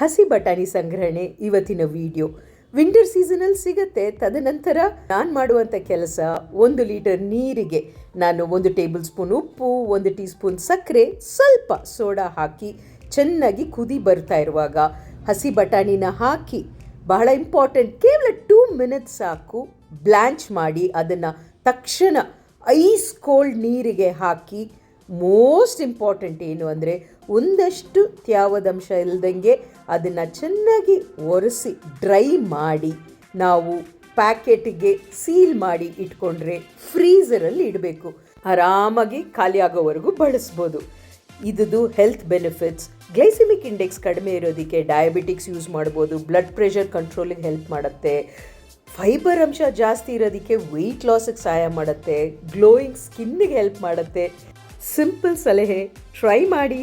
ಹಸಿ ಬಟಾಣಿ ಸಂಗ್ರಹಣೆ ಇವತ್ತಿನ ವಿಡಿಯೋ. ವಿಂಟರ್ ಸೀಸನಲ್ಲಿ ಸಿಗುತ್ತೆ, ತದನಂತರ ನಾನು ಮಾಡುವಂಥ ಕೆಲಸ ಒಂದು ಲೀಟರ್ ನೀರಿಗೆ. ನಾನು ಒಂದು ಟೇಬಲ್ ಸ್ಪೂನ್ ಉಪ್ಪು, ಒಂದು ಟೀ ಸ್ಪೂನ್ ಸಕ್ಕರೆ, ಸ್ವಲ್ಪ ಸೋಡಾ ಹಾಕಿ ಚೆನ್ನಾಗಿ ಕುದಿ ಬರ್ತಾ ಇರುವಾಗ ಹಸಿ ಬಟಾಣಿನ ಹಾಕಿ ಬಹಳ ಇಂಪಾರ್ಟೆಂಟ್ ಕೇವಲ ಟೂ ಮಿನಿಟ್ಸ್ ಸಾಕು ಬ್ಲ್ಯಾಂಚ್ ಮಾಡಿ ಅದನ್ನು ತಕ್ಷಣ ಐಸ್ ಕೋಲ್ಡ್ ನೀರಿಗೆ ಹಾಕಿ ಮೋಸ್ಟ್ ಇಂಪಾರ್ಟೆಂಟ್ ಏನು ಅಂದರೆ ಒಂದಷ್ಟು ತ್ಯಾವದಂಶ ಇಲ್ಲದಂಗೆ ಅದನ್ನು ಚೆನ್ನಾಗಿ ಒರೆಸಿ ಡ್ರೈ ಮಾಡಿ ನಾವು ಪ್ಯಾಕೆಟ್ಗೆ ಸೀಲ್ ಮಾಡಿ ಇಟ್ಕೊಂಡ್ರೆ ಫ್ರೀಸರಲ್ಲಿ ಇಡಬೇಕು. ಆರಾಮಾಗಿ ಖಾಲಿ ಆಗೋವರೆಗೂ ಬಳಸ್ಬೋದು. ಇದ್ದು ಹೆಲ್ತ್ ಬೆನಿಫಿಟ್ಸ್. ಗ್ಲೈಸಿಮಿಕ್ ಇಂಡೆಕ್ಸ್ ಕಡಿಮೆ ಇರೋದಕ್ಕೆ ಡಯಾಬಿಟಿಕ್ಸ್ ಯೂಸ್ ಮಾಡ್ಬೋದು. ಬ್ಲಡ್ ಪ್ರೆಷರ್ ಕಂಟ್ರೋಲಿಗೆ ಹೆಲ್ಪ್ ಮಾಡುತ್ತೆ. ಫೈಬರ್ ಅಂಶ ಜಾಸ್ತಿ ಇರೋದಕ್ಕೆ ವೆಯ್ಟ್ ಲಾಸಿಗೆ ಸಹಾಯ ಮಾಡುತ್ತೆ. ಗ್ಲೋಯಿಂಗ್ ಸ್ಕಿನ್ನಿಗೆ ಹೆಲ್ಪ್ ಮಾಡುತ್ತೆ. ಸಿಂಪಲ್ ಸಲಹೆ ಟ್ರೈ ಮಾಡಿ